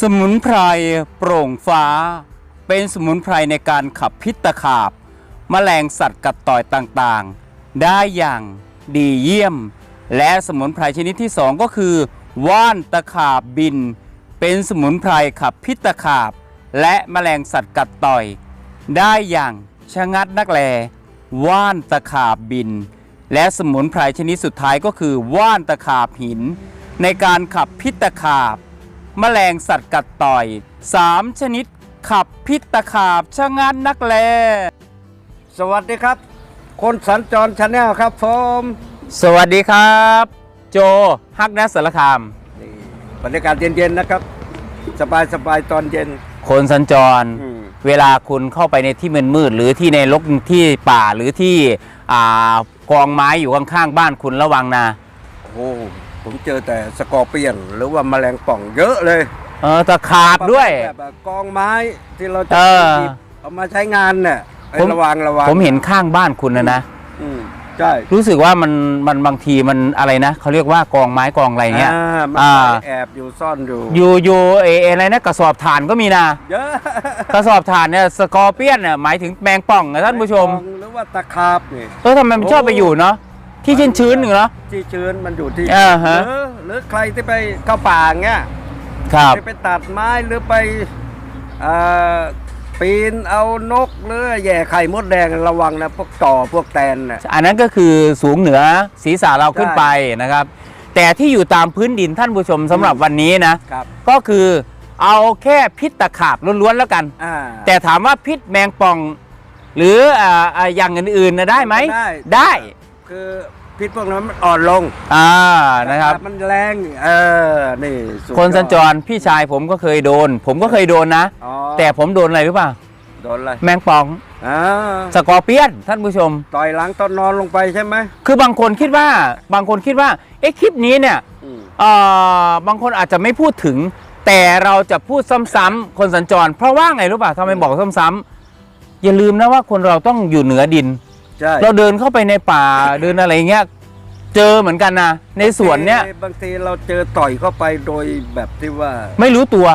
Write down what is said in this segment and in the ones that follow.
สมุนไพรโปร่งฟ้า เป็นสมุนไพรในการขับพิษตะขาบแมลงสัตว์กัดต่อยต่างๆ ได้อย่างดีเยี่ยม และสมุนไพรชนิดที่สองก็คือ ว่านตะขาบบิน เป็นสมุนไพรขับพิษตะขาบ และแมลงสัตว์กัดต่อย ได้อย่างชะงัดนักแล ว่านตะขาบบิน และสมุนไพรชนิดสุดท้ายก็คือ ว่านตะขาบหิน ในการขับพิษตะขาบ แมลงสัตว์กัดต่อย 3 ชนิดขับพิษตะขาบชะงันนักแล สวัสดีครับ คนสัญจรชาแนลครับผมสวัสดีครับ โจฮักนัสสารคาม นี่บรรยากาศเย็นๆนะครับสบายสบายๆตอนเย็น คนสัญจร อืม เวลาคุณเข้าไปในที่มืดมืดๆหรือที่ในรกที่ป่าหรือที่อ่ากองไม้อยู่ข้างๆบ้านคุณระวังนะ โอ้ ผมเจอแต่สกอร์เปียนหรือว่าแมลงป่องเยอะเลยเออตะขาบด้วย แบบกองไม้ที่เราจะเออ หยิบเอามาใช้งานเนี่ยไอ้ผมระวังระวังผมเห็นข้างบ้านคุณนะนะ อืมใช่รู้สึกว่ามันมันบางทีมันอะไรนะเขาเรียกว่ากองไม้กองอะไรเงี้ยอ่ามันอ่า แอบอยู่ซ่อนอยู่อยู่อยู่เอเออะไรนะกระสอบถ่านก็มีนะ เยอะกระสอบถ่านเนี่ยสกอร์เปียนเนี่ยหมายถึงแมงป่องนะท่านผู้ชม หรือว่าตะขาบนี่ เออทำไมมันชอบไปอยู่เนาะ ที่ชื้นชื้นๆหนึ่งเนาะ ที่ชื้นมันอยู่ที่อ่าฮะ หรือหรือใครที่ไปเข้าป่าเงี้ยครับ ไปไปตัดไม้หรือไปเอ่อปีนเอานกหรือแย่ไข่มดแดงระวังนะพวกต่อพวกแตนน่ะ อันนั้นก็คือสูงเหนือศีรษะเราขึ้นไปนะครับ แต่ที่อยู่ตามพื้นดินท่านผู้ชมสำหรับวันนี้นะ ครับ ก็คือเอาแค่พิษตะขาบล้วนๆแล้วกัน อ่า แต่ถามว่าพิษแมงป่อง หรืออ่าอ่าอย่างอื่นๆนะได้ไหมได้ ได้ คือพิษพวกนั้นมันอ่อนลงอ่านะครับ มันแรงเออนี่สุดยอดคนสัญจรพี่ชายผมก็เคยโดน ผมก็เคยโดนนะ อ๋อแต่ผมโดนอะไรรู้ป่ะโดนอะไรแมงป่องอ่าสกอร์เปียนท่านผู้ชม ต่อยหลังตอนนอนลงไปใช่ไหมคือบางคนคิดว่าบางคนคิดว่าเอ๊ะคลิปนี้เนี่ยอืมเอ่อบางคนอาจจะไม่พูดถึง แต่เราจะพูดซ้ำๆคนสัญจร เพราะว่าไงรู้ป่ะทำไมบอกซ้ำๆอย่าลืมนะว่าคนเราต้องอยู่เหนือดิน ใช่เราเดินเข้าไปในป่าเดินอะไรเงี้ยเจอเหมือนกันนะในสวนเนี้ยบางทีเราเจอต่อยเข้าไปโดยแบบที่ว่า ไม่รู้ตัว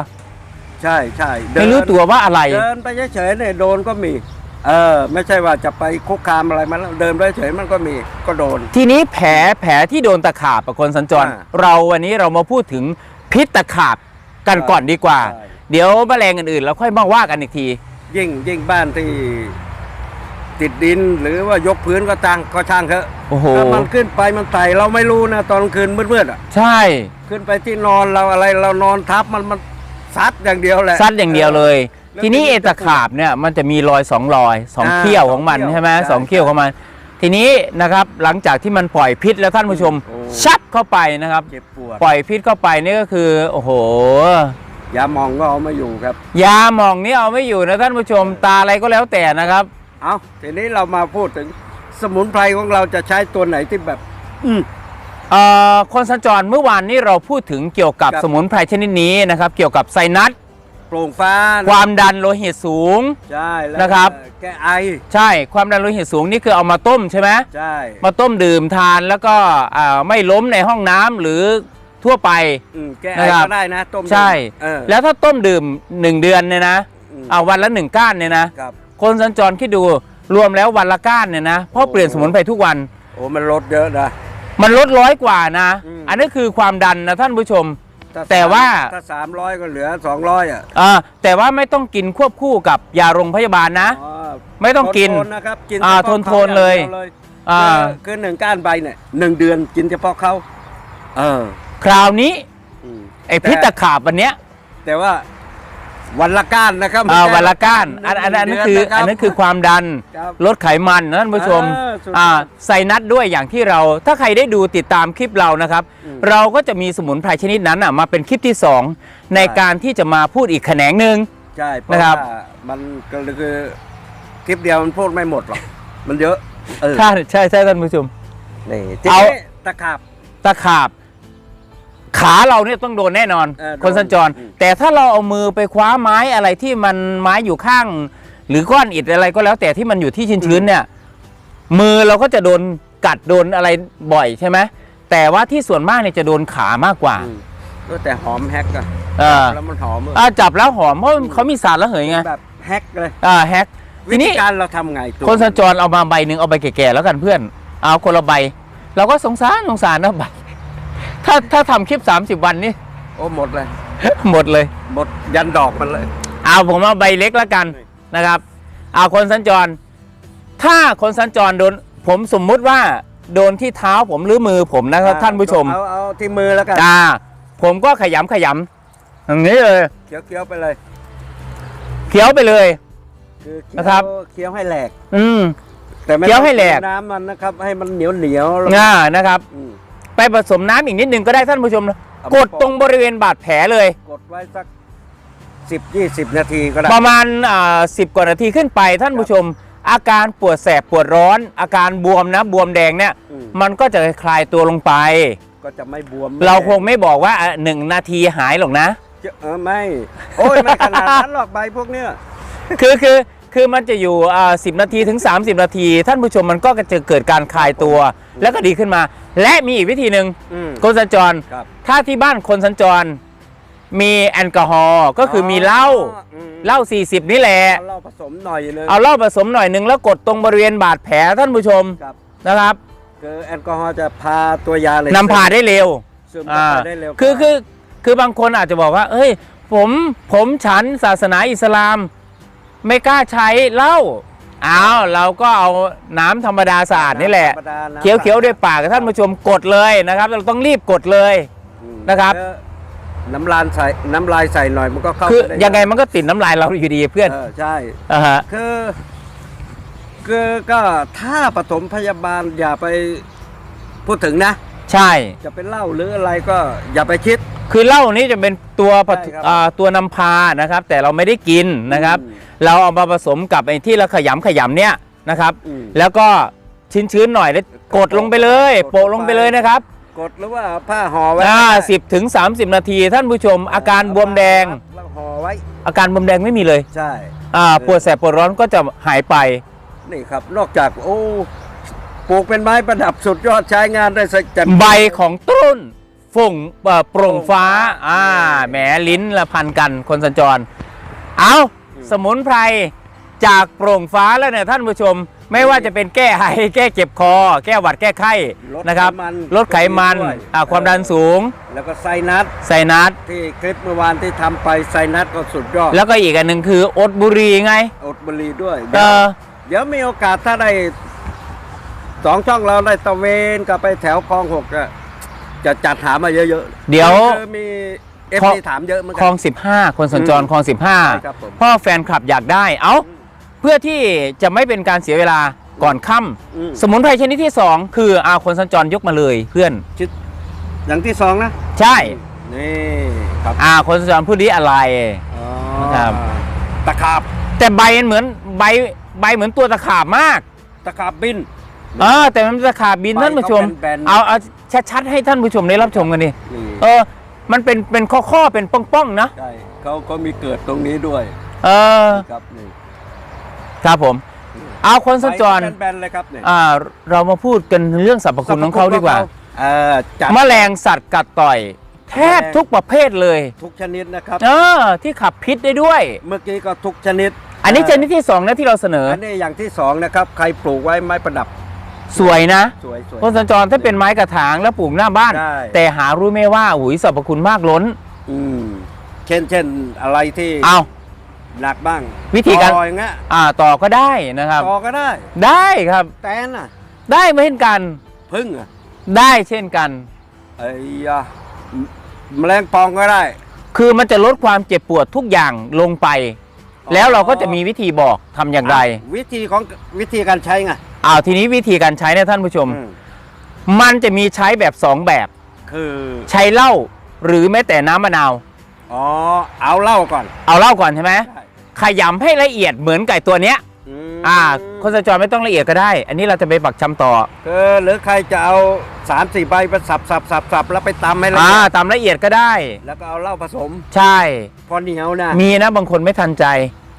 ใช่ใช่เดินไม่รู้ตัวว่าอะไรเดินไปเฉยๆเนี่ยโดนก็มีเออไม่ใช่ว่าจะไปคุกคามอะไรมันเดินไปเฉยๆมันก็มีก็โดน ทีนี้แผลแผลที่โดนตะขาบกับคนสัญจรอ่าเราวันนี้เรามาพูดถึงพิษตะขาบกันก่อนดีกว่าใช่เดี๋ยวแมลงอื่นๆเราค่อยมาว่ากันอีกที ยิ่งยิ่งบ้านที่ ติดดิน หรือว่ายกพื้นก็ตังก็ช่างเถอะโอ้โหถ้ามันขึ้นไปมันไต่เราไม่รู้นะตอนกลางคืนมืดๆอะใช่ ขึ้นไปที่นอนเราอะไรเรานอนทับมันมันซัดอย่างเดียวแหละ ซัดอย่างเดียวเลยแล้วทีนี้ทีนี้เอตะขาบเนี่ยมันจะมีรอยสองรอยสองอ่าเขี้ยวของมันสองเขี้ยวใช่ไหมใช่สองเขี้ยวของมัน ทีนี้นะครับหลังจากที่มันปล่อยพิษแล้วท่านผู้ชมโอ้ ชับเข้าไปนะครับ เจ็บปวดปล่อยพิษเข้าไปนี่ก็คือโอ้โห ยามองก็เอาไม่อยู่ครับ ยาหมองนี่เอาไม่อยู่นะท่านผู้ชมตาอะไรก็แล้วแต่นะครับ เอาทีนี้เรามาพูดถึงสมุนไพรของเราจะใช้ตัวไหนที่แบบ อืม เอ่อคนสัญจรเมื่อวานนี้เราพูดถึงเกี่ยวกับครับ สมุนไพรชนิดนี้นะครับ เกี่ยวกับไซนัสโปร่งฟ้าความดันโลหิตสูง ใช่แล้วนะครับ แก้ไอใช่ ความดันโลหิตสูงนี่คือเอามาต้มใช่ไหมใช่มาต้มดื่มทานแล้วก็อ่าไม่ล้มในห้องน้ำหรือทั่วไป อืมแก้ไอนะครับ ก็ได้นะต้มใช่ เออแล้วถ้าต้มดื่ม 1 เดือนเนี่ยนะอืมเอาวันละหนึ่งก้านเนี่ยนะ ครับ คนสัญจรคิดดูรวมแล้ววันละก้านเนี่ยนะเพราะเปลี่ยนสมุนไพรทุกวัน โอ้มันลดเยอะนะ มันลดร้อยกว่านะ อืม อันนี้คือความดันนะท่านผู้ชม ถ้แต่ว่า ถ้าสามร้อยก็เหลือสองร้อยอะอ่าแต่ว่าไม่ต้องกินควบคู่กับยาโรงพยาบาลนะอ๋อไม่ต้องกินทนๆนะครับกินอ่าเฉพาะทนๆเลยขาออ่า คือคือหนึ่งก้านใบเนี่ยหนึ่งเดือนกินเฉพาะเขาเออคราวนี้อืมไอ้พิษตะขาบวันเนี้ยแต่ว่า วันละก้านนะครับอ่าไม่ใช่วันละก้านอันอันอันนั้นคือเดืะรับอันนั้นคือความดันครับ ลดไขมันนะท่านผู้ชมเออสุดยอดอ่าใส่นัดด้วยอย่างที่เราถ้าใครได้ดูติดตามคลิปเรานะครับ อืมเราก็จะมีสมุนไพรชนิดนั้นอะมาเป็นคลิปที่ 2 ในใช่ การที่จะมาพูดอีกแขนงหนึ่ง ใช่เพราะนะครับ ว่ามันก็คือคลิปเดียวมันพูดไม่หมดหรอก มันเยอะ เออใช่ใช่ใช่ท่านผู้ชม นี่ทีเอา นี้ตะขาบตะขาบ ขาเราเนี่ยต้องโดนแน่นอน เออโดนคนสัญจร อืม แต่ถ้าเราเอามือไปคว้าไม้อะไรที่มันไม้อยู่ข้าง หรือก้อนอิฐอะไรก็แล้วแต่ที่มันอยู่ที่ชื้นๆเนี่ย มือเราก็จะโดนกัดโดนอะไรบ่อยใช่ไหมแต่ว่าที่ส่วนมากเนี่ยจะโดนขามากกว่า อืมก็แต่หอมแฮกอะเออ แล้วมันหอมอะอ่าจับแล้วหอมเพราะเขามีสารระเหยไงแบบแฮกเลย อ่าแฮกวิทีธีนี้ การเราทำไงตัวคนสัญจรเอามาใบหนึ่งเอาใบแก่ๆแล้วกันเพื่อน เอาคนละใบ เราก็สงสารสงสารนะใบ ถ้าถ้าทำคลิป 30 วันนี่ โอ้หมดเลย หมดเลย หมดยันดอกมันเลย เอาผมเอาใบเล็กแล้วกันนะครับ เอาคนสัญจร ถ้าคนสัญจรโดน ผมสมมุติว่าโดนที่เท้าผมหรือมือผมนะครับท่านผู้ชม เอาเอาที่มือแล้วกันอ่าผมก็ขยำขยำอย่างนี้เลยเคี้ยวเคี้ยวๆไปเลยเคี้ยวไปเลย คือเคี้ยวนะครับ เคี้ยวให้แหลก อืม แต่ไม่เคี้ยวให้แหลกต้องน้ำมันนะครับ ให้มันเหนียวเหนียวๆแล้วง่านะครับ อืม ไปผสมน้ำอีกนิดนึงก็ได้ท่านผู้ชมนะเอากมาดตรงบริเวณบาดแผลเลย กดไว้สักสิบยี่สิบนาทีก็ได้ ประมาณสิบกว่านาทีขึ้นไปท่านผู้ชม อาการปวดแสบปวดร้อน อาการบวมนะบวมแดงเนี่ยอืม มันก็จะคลายตัวลงไป ก็จะไม่บวมเราคงไม่บอกว่าอะหนึ่งนาทีหายหรอกนะจะเออไม่ โอ้ยไม่ขนาดนั้นหรอกใบพวกเนี้ย คือคือ คือมันจะอยู่สิบนาทีถึง 30 นาที ท่านผู้ชมมันก็จะเกิดการคลายตัว แล้วก็ดีขึ้นมา และมีอีกวิธีหนึ่งอืม คนสัญจร ครับ ถ้าที่บ้านคนสัญจร มีแอลกอฮอล์ก็คือมีเหล้าอืมเหล้า40 นี่แหละ เอาเหล้าผสมหน่อยนึงเอาเหล้าผสมหน่อยหนึ่งแล้วกดตรงบริเวณบาดแผลท่านผู้ชมครับนะครับคือแอลกอฮอล์จะพาตัวยาเลยนำพาได้เร็ว ซึมอ่าเข้าไปได้เร็วคือคือคือบางคนอาจจะบอกว่า เอ้ย ผมผมฉันศาสนาอิสลาม ไม่กล้าใช้เหล้าอ้าวเราก็เอาน้ำธรรมดาสะอาดนี่แหละ ธรรมดานะเคี้ยวๆด้วยปากท่านผู้ชมกดเลยนะครับ เราต้องรีบกดเลย อืมนะครับ แล้วน้ำลายใส่น้ำลายใส่หน่อยมันก็เข้าคือปด้ยังไงมันก็ติดน้ำลายเราอยู่ดีเพื่อนเออใช่ อ่าฮะ คือคือก็ถ้าปฐมพยาบาลอย่าไปพูดถึงนะ ใช่ จะเป็นเหล้าหรืออะไรก็อย่าไปคิด คือเหล้านี้จะเป็นตัวปฏิใช่ครับอ่าตัวนำพานะครับ แต่เราไม่ได้กินนะครับ อืมเราเอามาผสมกับไอ้ที่เราขยำขยำเนี่ยนะครับ อืมแล้วก็ชื้นๆหน่อยแล้วกดลงไปเลยกดลงไป โปะลงไปเลยนะครับกดหรือว่าผ้าห่อไว้อ่าก็ได้สิบถึงสามสิบนาทีท่านผู้ชม อาการบวมแดง แล้วห่อไว้ อาการบวมแดงไม่มีเลยใช่ อ่าปวดแสบปวดร้อนก็จะหายไป นี่ครับ นอกจากโอ้ ปลูกเป็นไม้ประดับสุดยอดใช้งานได้สักจัใบของต้นฝงเอ่อโปร่งฟ้า อ่า แหมลิ้นละพันกันคนสัญจร เอาสมุนไพรจากโปร่งฟ้าแล้วเนี่ยท่านผู้ชม ไม่ว่าจะเป็นแก้ไอแก้เจ็บคอ แก้หวัดแก้ไข้ลดนะครับไขมันลดไขมันด้วยอ่าความดันสูง แล้วก็ไซนัสไซนัสที่คลิปเมื่อวานที่ทำไปไซนัสก็สุดยอด แล้วก็อีกอันหนึ่งคืออดบุหรีไง อดบุหรีด้วย เอเดี๋ยวอเดี๋ยวมีโอกาสถ้าได้ สองช่องเราได้ตะเวนกลับไปแถวคลองหกอะจะจัดหามาเยอะๆเดี๋ยว คือมีเอฟคลองซีถามเยอะเหมือนคลกั อง 15 คนสัญจรอืมคลองใช่ครับผม 15 พ่อแฟนคลับอยากได้ เอ้าเพื่อที่จะไม่เป็นการเสียเวลาก่อนค่อืมำสมุนไพรชนิดที่ 2 คืออาคนสัญจรยกมาเลยเพื่อนชิดอย่างที่สองนะใช่นี่ครับอาคนสัญจรพูดนี้อะไร อ๋อครับ ตะขาบแต่ใบมันเหมือนใบใบเหมือนตัวตะขาบมาก ตะขาบบิน เออแต่มันเป็นตะขาบบินใบท่านผู้ชมเขาแบนๆ เอาเอาชัดๆให้ท่านผู้ชมได้รับชมกันดินี่เออ มันเป็นเป็นข้อๆเป็นป้องๆนะใช่เขาก็มีเกิดตรงนี้ด้วยเออครับนี่ครับผม เอาคนสัญจร ใบแบนๆเลยครับนี่อ่าเรามาพูดกันเรื่องสรรพคุณของเขาดีกว่าเออจัด แมลงสัตว์กัดต่อย แทบทุกประเภทเลย ทุกชนิดนะครับ เออ ที่ขับพิษได้ด้วย เมื่อกี้ก็ทุกชนิดอันนี้ชนิดที่สองนะที่เราเสนอ อันนี้อย่างที่สองนะครับ ใครปลูกไว้ไม้ประดับ สวยนะสวยสวยคนสัญจรถ้าเป็นไม้กระถางแล้วปลูกหน้าบ้านใช่แต่หารู้ไหมว่าหุยสรรพคุณมากล้น อืมเช่นเช่นอะไรที่เอา หนักบ้างวิธีการ ต่ออย่างเงี้ยอ่าต่อก็ได้นะครับ ต่อก็ได้ ได้ครับ แตนอะ ได้เหมือนกัน พึ่งอะได้เช่นกัน ไอ้ยะแมลงปองก็ได้ คือมันจะลดความเจ็บปวดทุกอย่างลงไป อ๋อ แล้วเราก็จะมีวิธีบอกทำอย่างไร วิธีของวิธีการใช้ไง อ้าวทีนี้วิธีการใช้เนี่ยท่านผู้ชม อืมมันจะมีใช้แบบสองแบบ คือใช้เหล้าหรือแม้แต่น้ำมะนาว อ๋อเอาเหล้าก่อนเอาเหล้าก่อนใช่ไหมใช่ขยำให้ละเอียดเหมือนไก่ตัวเนี้ย มอ่าคนสัญจรไม่ต้องละเอียดก็ได้ อันนี้เราจะไปปักชำต่อคือหรือใครจะเอาสามสี่ใบไปสับสับสับสับแล้วไปตำให้ละอ่าเอียดตามละเอียดก็ได้ แล้วก็เอาเหล้าผสมใช่ พอเหนียวนะมีนะบางคนไม่ทันใจ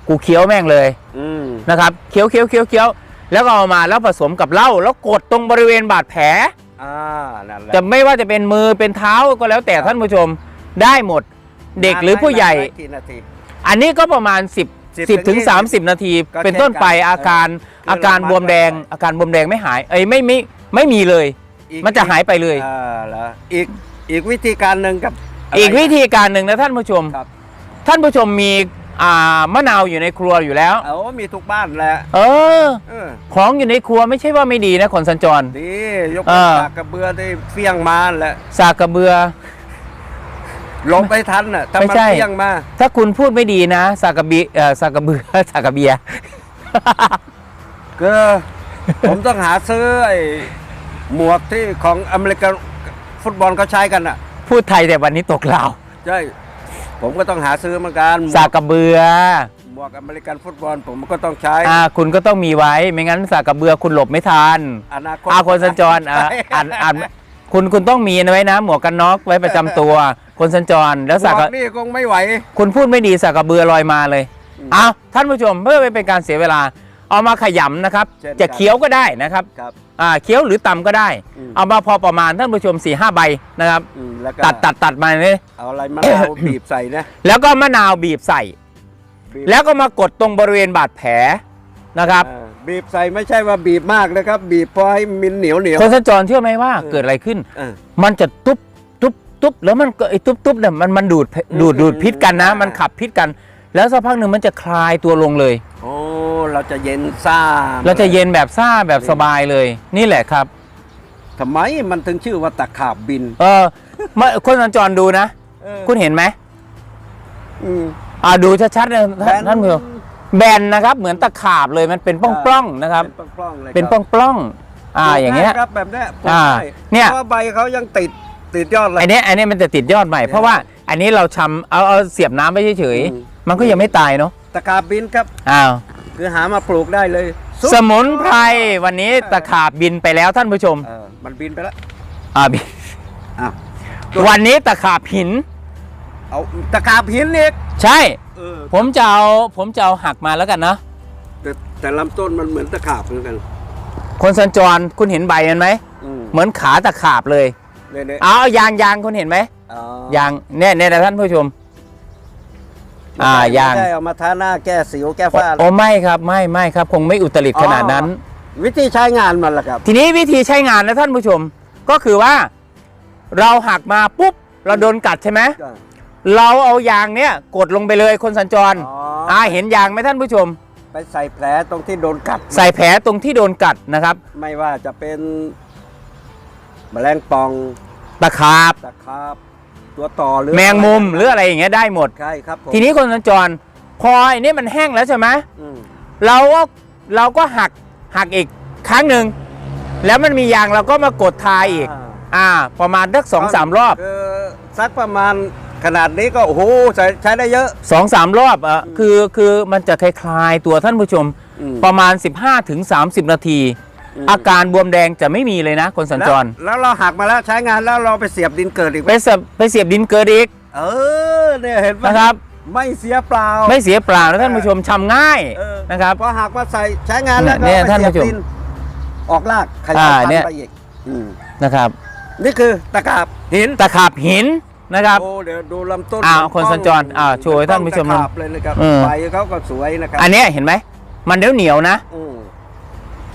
กูเคี้ยวแม่งเลยอืมนะครับ เคี้ยวเคี้ยวเคี้ยวเคี้ยว แล้วก็เอามาแล้วผสมกับเหล้าแล้วกดตรงบริเวณบาดแผล อ่านั่นแหละจะไม่ว่าจะเป็นมือเป็นเท้าก็แล้วแต่ท่านผู้ชมได้หมดเด็กหรือผู้ใหญ่ นานไกี่นาที อันนี้ก็ประมาณ 10 10 10ถึง30 นาที ก็เป็นต้นไปเช่นกันอาการเอออาการคือบวมแดงระมัดระวังอาการบวมแดงไม่หาย เอ้ยไม่ไม่ไม่มีเลยมันจะหายไปเลย อ่าเหรออีกอีกวิธีการหนึ่งกับะไรอีกวิธีการหนึ่งนะท่านผู้ชม ครับท่านผู้ชมมี อ่ามะนาวอยู่ในครัวอยู่แล้ว เอามีทุกบ้านแหละเออ เออของอยู่ในครัวไม่ใช่ว่าไม่ดีนะคนสัญจร ดียกเออ ปากกระเบือได้เฟี้ยงมาแหละสากกระเบือ หลบไปทันน่ะถ้าไม่มันใช่ เฟี้ยงมาถ้าคุณพูดไม่ดีนะสากกระเบีเอ่อสากกระเบือ สากกระเบีย ก็ ผมต้องหาซื้อไอ้หมวกที่ของอเมริกันฟุตบอลเขาใช้กันน่ะพูดไทยแต่วันนี้ตกลาว ใช่ ผมก็ต้องหาซื้อเหมือนกันหมวสากกระเบือหมวกอเมริกันฟุตบอลผมก็ต้องใช้ อ่าคุณก็ต้องมีไว้ ไม่งั้นสากกระเบือคุณหลบไม่ทันอนาคตอาคนสัญจรอ่าอ่านอ่านคุณคุณต้องมีไว้นะ หมวกกันน็อกไว้ประจำตัว คนสัญจรแล้วหมสากวกระกนี่คงไม่ไหว คุณพูดไม่ดีสากกระเบือลอยมาเลยอืมเอาท่านผู้ชมเพื่อไม่เป็นการเสียเวลา เอามาขยำนะครับเช่นกันจะเคี้ยวก็ได้นะครับครับอ่า เคี้ยวหรือตำก็ได้อืมเอามาพอประมาณท่านผู้ชม4ี่ห้าใบนะครับอืมแล้วก็ตัดตัดตัดมาเลยเอาอะไรมะนาวบีบใส่นะแล้วก็มะนาวบีบใส่บีบแล้วก็มากดตรงบริเวณบาดแผลนะครับอ่าบีบใส่ไม่ใช่ว่าบีบมากนะครับ บีบพอให้มินเหนียวเหนียวคนสัญจรเชื่อไหมว่าเออเกิดอะไรขึ้นเออมันจะตุ๊บตุ๊บตุ๊บแล้วมันก็ไอ้ตุ๊บตุ๊บเนี่ยมันมันดูดดูดดูดพิษกันนะอ่ามัมันขับพิษกัน แล้วสักพักหนึ่งมันจะคลายตัวลงเลยโอ้ เราจะเย็นซ่าเราจะเย็นแบบซ่าแบบสบายเลย นี่แหละครับทำไมมันถึงชื่อว่าตะขาบบิน เออมาคนสัญจรดูนะเออคุณเห็นไหมอืมอ่าดูชัดๆเลยแบท่านนท่านผู้ชมแบนนะครับ เหมือนตะขาบเลยมันเป็นป้องๆนะครับ เป็นปล้องๆเลยเป็นครับป้องๆอ่าอย่างเงี้ยครับแบบเนี้ยปลูกอ่าได้เนี่ยเพราะว่าใบเขายังติดติดยอดเลยอันเนี้ยอันเนี้ยมันจะติดยอดใหม่เพราะว่าอันนี้เราชำเอาเอาเสียบน้ำไปเฉยอืมๆมันก็ยังไม่ตายเนาะตะขาบบินครับอ้าว คือหามาปลูกได้เลยซุปสมุนไพรวันนี้ตะขาบบินไปแล้วท่านผู้ชมเออมันบินไปแล้วอ่าบินอ้าววันนี้ตะขาบหิน เอาตะขาบหินอีกใช่ เออผมจะเอาผมจะเอาหักมาแล้วกันนะแต่แต่ลำต้นมันเหมือนตะขาบเหมือนกัน คนสัญจรคุณเห็นใบมันไหมอืมเหมือนขาตะขาบเลย เนี่ยเนี่ยเอาเอายางยางคุณเห็นไหมอ๋อยางเนี่ยเนี่ยนะท่านผู้ชม อ่ายาง ไม่ได้เอามาทาหน้าแก้สิวแก้โอ้ฝ้าโอ้ไม่ครับไม่ไม่ครับ คงไม่อุตริขนาดนั้นวิธีใช้งานมันล่ะครับ ทีนี้วิธีใช้งานนะท่านผู้ชม ก็คือว่า เราหักมาปุ๊บเราโดนกัดใช่ไหมเราเอายางเนี้ยกดลงไปเลยคนสัญจรอ๋ออ่าเห็นยางไหมท่านผู้ชม ไปใส่แผลตรงที่โดนกัด ใส่แผลตรงที่โดนกัดนะครับไม่ว่าจะเป็น แมลงป่องตะขาบตะขาบ ตัวต่อหรือแมงมุมหรืออะไรอย่างเงี้ยได้หมด ใช่ครับผมทีนี้คนสัญจรพอไอ้นี่มันแห้งแล้วใช่ไหมอืมเราก็เราก็หักหักอีกครั้งหนึ่งแล้วมันมียางเราก็มากดทายอีกอ่า ประมาณสักสองสามรอบคือสักประมาณขนาดนี้ก็โอ้โหใช้ใช้ได้เยอะ สองสามรอบอะคือคือมันจะคลายๆตัวท่านผู้ชมอืม ประมาณ 15ถึง30 นาที อืมอาการบวมแดงจะไม่มีเลยนะคนสัญจรแล้วแล้วเราหักมาแล้วใช้งานแล้วเราไปเสียบดินเกิดอีกไหไปมเสียบไปเสียบดินเกิดอีก เออเนี่ยเห็นไหมนะครับ ไม่เสียเปล่า ไม่เสียเปล่านะท่านผู้ชมชำง่ายเออนะครับพอหักมาใส่ใช้งานแล้วก็เนี่ยไปท่านเสียบผู้ชมดินออกรากขยายอ่าพันเนี่ยธุ์ไปอีกอืมนะครับ นี่คือตะขาบหินตะขาบหินนะครับโอ้เดี๋ยวดูลำต้นอ้าวของคนสัญจรอ่าโชว์ให้ท่านผู้ชมตะขาบเลยนะครับเออใบเขาก็สวยนะครับอันเนี้ยเห็นไหมมันเหนียวเหนียวๆนะอืม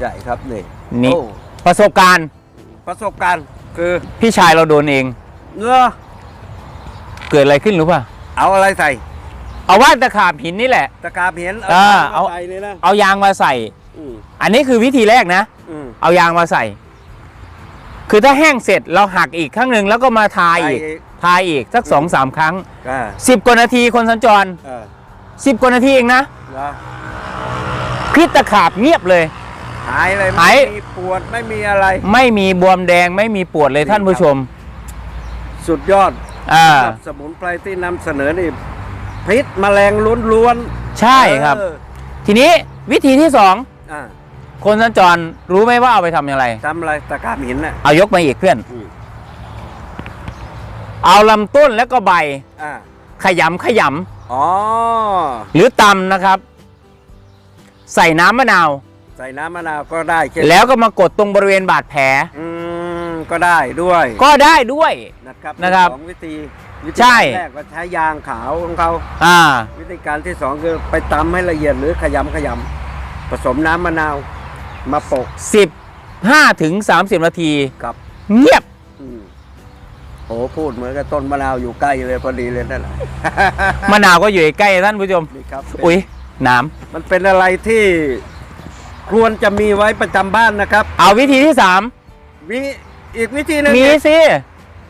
ใช่ครับนี่นี่ โอ้ประสบการณ์ประสบการณ์คือพี่ชายเราโดนเอง เนื้อเกิดอะไรขึ้นรู้ป่ะ เอาอะไรใส่เอาว่านตะขาบหินนี่แหละ ตะขาบหินเออเอาเอา ใส่นี่นะเอายางมาใส่ อืมอันนี้คือวิธีแรกนะ อืมเอายางมาใส่ คือถ้าแห้งเสร็จเราหักอีกครั้งหนึ่งแล้วก็มาทาอีกใส่ทาอีกสักสองสามครั้งอ่าสิบกว่านาทีคนสัญจรเออสิบกว่านาทีเองนะเหรอพิษตะขาบเงียบเลย หายเลยหาย ไม่มีปวดไม่มีอะไร ไม่มีบวมแดงไม่มีปวดเลยท่านผู้ชม สุดยอดอ่าสำหรับสมุนไพรที่นำเสนอนี่พิษแมลงล้วนๆใช่ครับ เออทีนี้วิธีที่สองอ่าคนสัญจรรู้ไหมว่าเอาไปทำอย่างไร ทำอะไรตะขาบหินน่ะเอายกมาอีกเพื่อนอืมเอาลำต้นแล้วก็ใบอ่าขยำขยอ๋อำหรือตำนะครับ ใส่น้ำมะนาว ใส่น้ำมะนาวก็ได้เช่นแล้วก็มากดตรงบริเวณบาดแผล อืมก็ได้ด้วยก็ได้ด้วย นะครับนะครับสองวิธีวิธีใช่ การแรกก็ใช้ยางขาวของเขา อ่า วิธีการที่สองคือไปตำให้ละเอียดหรือขยำขยำผสมน้ำมะนาวมาโปะ15ถึง30 นาที กับเงียบ อืมโอ้พูดเหมือนกับต้นมะนาวอยู่ใกล้เลยพอดีเลยนั่นแหละ มะนาวก็อยู่ใกล้ๆท่านผู้ชม นี่ครับอุ้ยน้มันเป็นอะไรที่ ควรจะมีไว้ประจำบ้านนะครับำเอาวิธีที่วิอีกวิธีหนึง3มีสิ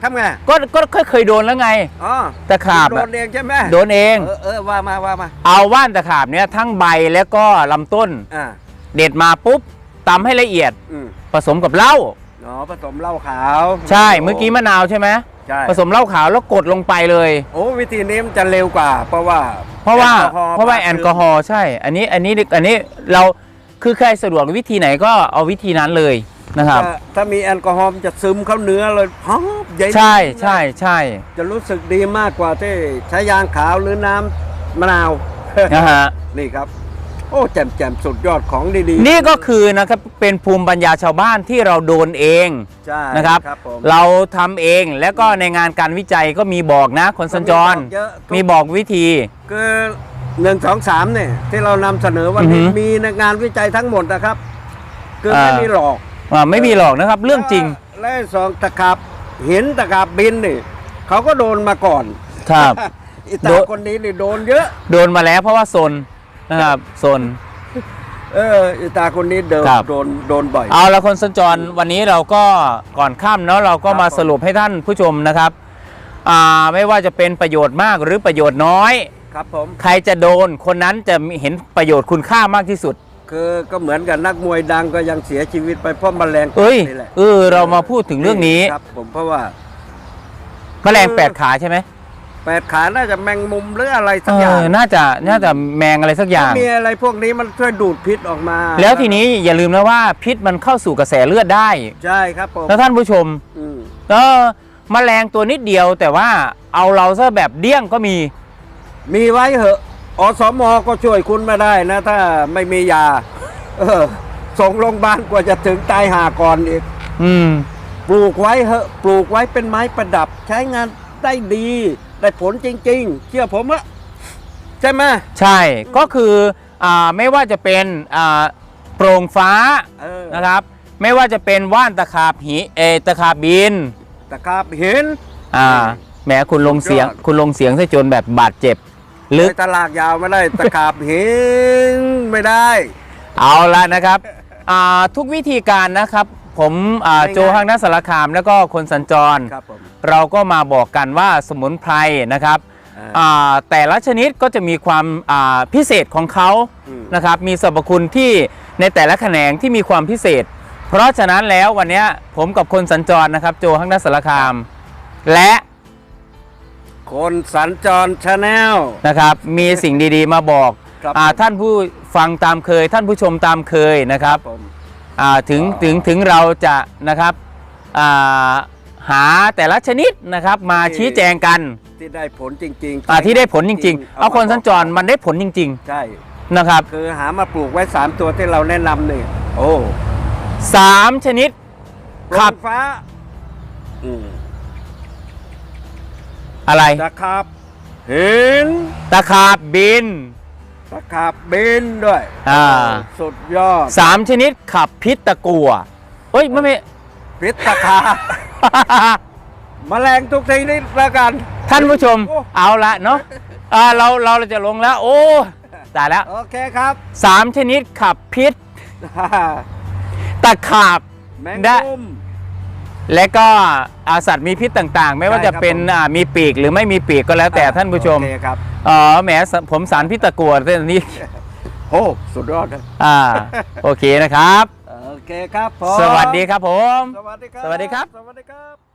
ทำไงก็ก็เคยโดนแล้วไง อ๋อตะขาบโดอะนเองใช่ไหมโดนเอง เออเออว่ามาว่ามาเอาว่านตะขาบเนี่ยทั้งใบแล้วก็ลำต้น อ่าเด็ดมาปุ๊บตำให้ละเอียดอืมผสมกับเหล้าอ๋อผสมเหล้าขาวใช่เมื่อกี้มะนาวใช่ไหมใช่ผสมเหล้าขาวแล้วกดลงไปเลย โอ้วิธีนี้มันจะเร็วกว่า เพราะว่าเพราะว่าแอลกอฮอล์เพราะว่าแอลกอฮอล์ใช่ อันนี้อันนี้อันนี้เรา คือใครสะดวกวิธีไหนก็เอาวิธีนั้นเลยนะครับ ถ้าถ้ามีแอลกอฮอล์มันจะซึมเข้าเนื้อเลยฮอบใหญ่ใช่ใช่ใช่จะรู้สึกดีมากกว่าที่ใช้ยางขาวหรือน้ำมะนาวนะฮะ นี่ครับ โอ้แจ่มแจ่มสุดยอดของดีๆนี่ก็คือนะครับเป็นภูมิปัญญาชาวบ้านที่เราโดนเองใช่นะครับครับผมเราทำเองแล้วก็ในงานการวิจัยก็มีบอกนะคนสัญจร เยอะมีบอกวิธี คือ หนึ่งสองสามเนี่ย ที่เรานำเสนอวันนี้อือหือ มีในงานวิจัยทั้งหมดนะครับ คือไม่อ่ามีมีหลอก อ่าไม่มีหรอกนะครับ เรื่องจริงและและสองตะขาบเห็นตะขาบบินนี่เขาก็โดนมาก่อนครับ อีโดตาน คนนี้นี่โดนเยอะ โดนมาแล้วเพราะว่าโซนนะครับโซน เอออีตาคนนี้เดินครับ โดนโดนบ่อย เอาละคนสัญจรวันนี้เราก็ก่อนค่ำเนาะเราก็ครับมาผม สรุปให้ท่านผู้ชมนะครับอ่าไม่ว่าจะเป็นประโยชน์มากหรือประโยชน์น้อย ครับผม ใครจะโดนคนนั้นจะเห็นประโยชน์คุณค่ามากที่สุด คือก็เหมือนกับนักมวยดังก็ยังเสียชีวิตไปเพราะแมลงเอ้ย นี่แหละเออ เรามาพูดถึงเรื่องนี้ครับผมเพราะว่าแมลงแปดขาใช่ไหมแปดขาน่าจะแมงมุมหรืออะไรเอสักอย่างอน่าจะน่าจะแมงอะไรสักอย่างถ้ามีอะไรพวกนี้มันช่วยดูดพิษออกมาแล้วทีนี้อย่าลืมนะว่าพิษมันเข้าสู่กระแสเลือดได้ใช่ครับผมแล้วท่านผู้ชม อืม เออมแมลงตัวนิดเดียวแต่ว่าเอาเราซะแบบเดี้ยงก็มี มีไว้เหอะอสมก็ช่วยคุณไม่ได้นะ ถ้าไม่มียา เออ ส่งโรงพยาบาลกว่าจะถึงตายหาก่อนอีก อืม ปลูกไว้เหอะ ปลูกไว้เป็นไม้ประดับ ใช้งานได้ดี ได้ผลจริง ๆ เชื่อผมอะใช่ไหมใช่ก็คืออ่าไม่ว่าจะเป็นอ่าโปร่งฟ้าเออนะครับ ไม่ว่าจะเป็นว่านตะขาบหีเออตะขาบบิน ตะขาบเห็น อ่าแหมคุณลงเสียงสุดยอดคุณลงเสียงซะจนแบบบาดเจ็บ ลึกไปตลากยาวไม่ได้ตะขาบเห็นไม่ได้ เอาละนะครับอ่าทุกวิธีการนะครับ ผมอ่าง่ายๆโจห้างนักสารคามแล้วก็คนสัญจรครับผมเราก็มาบอกกันว่าสมุนไพรนะครับอ่าอ่าแต่ละชนิดก็จะมีความอ่าพิเศษของเขาอืมนะครับ มีสรรพคุณที่ในแต่ละแขนงที่มีความพิเศษ เพราะฉะนั้นแล้ววันเนี้ยผมกับคนสัญจรนะครับ โจห้างนักสารคาม และ คนสัญจรชาแนล นะครับมีสิ่งดีๆมาบอกครับอ่าผม ท่านผู้ฟังตามเคย ท่านผู้ชมตามเคยนะครับผม อ่าถึงอ๋อ ถึงถึงเราจะนะครับอ่าหาแต่ละชนิดนะครับมาที่ชี้แจงกันที่ได้ผลจริงๆอ่าที่ได้ผลจริง ๆ เอาคนสัญจรมันได้ผลจริง ใช่ ๆ นะครับคือหามาปลูกไว้ 3 ตัวที่เราแนะนำนี่โอ้สามชนิดครับลมฟ้า อืม อะไรตะขาบเห็นตะขาบบิน ตะขาบบินด้วยอ่าโสุดยอดสามชนิดขับพิษตะกัวเอ้ยไม่ไม่พิษตะขาบแมลงทุกชนิดแล้วกัน ท่านผู้ชมโอ้เอาละเนาะอ่าเราเราจะลงแล้ว โอ้ตายแล้วโอเคครับสามชนิดขับพิษตะขาบแมงได้มุม และก็อาสัตว์มีพิษต่างๆ ไม่ว่าใช่จะครับเป็นผมอ่ามีปีกหรือไม่มีปีกก็แล้วแต่ท่านผู้ชมโอเคครับ อ๋อแหมสผมสารพิษตะกัวแต่นี้ โอ้ สุดยอดเลยอ่า โอเคนะครับ โอเคครับผมสวัสดีครับผม สวัสดีครับ สวัสดีครับ สวัสดีครับ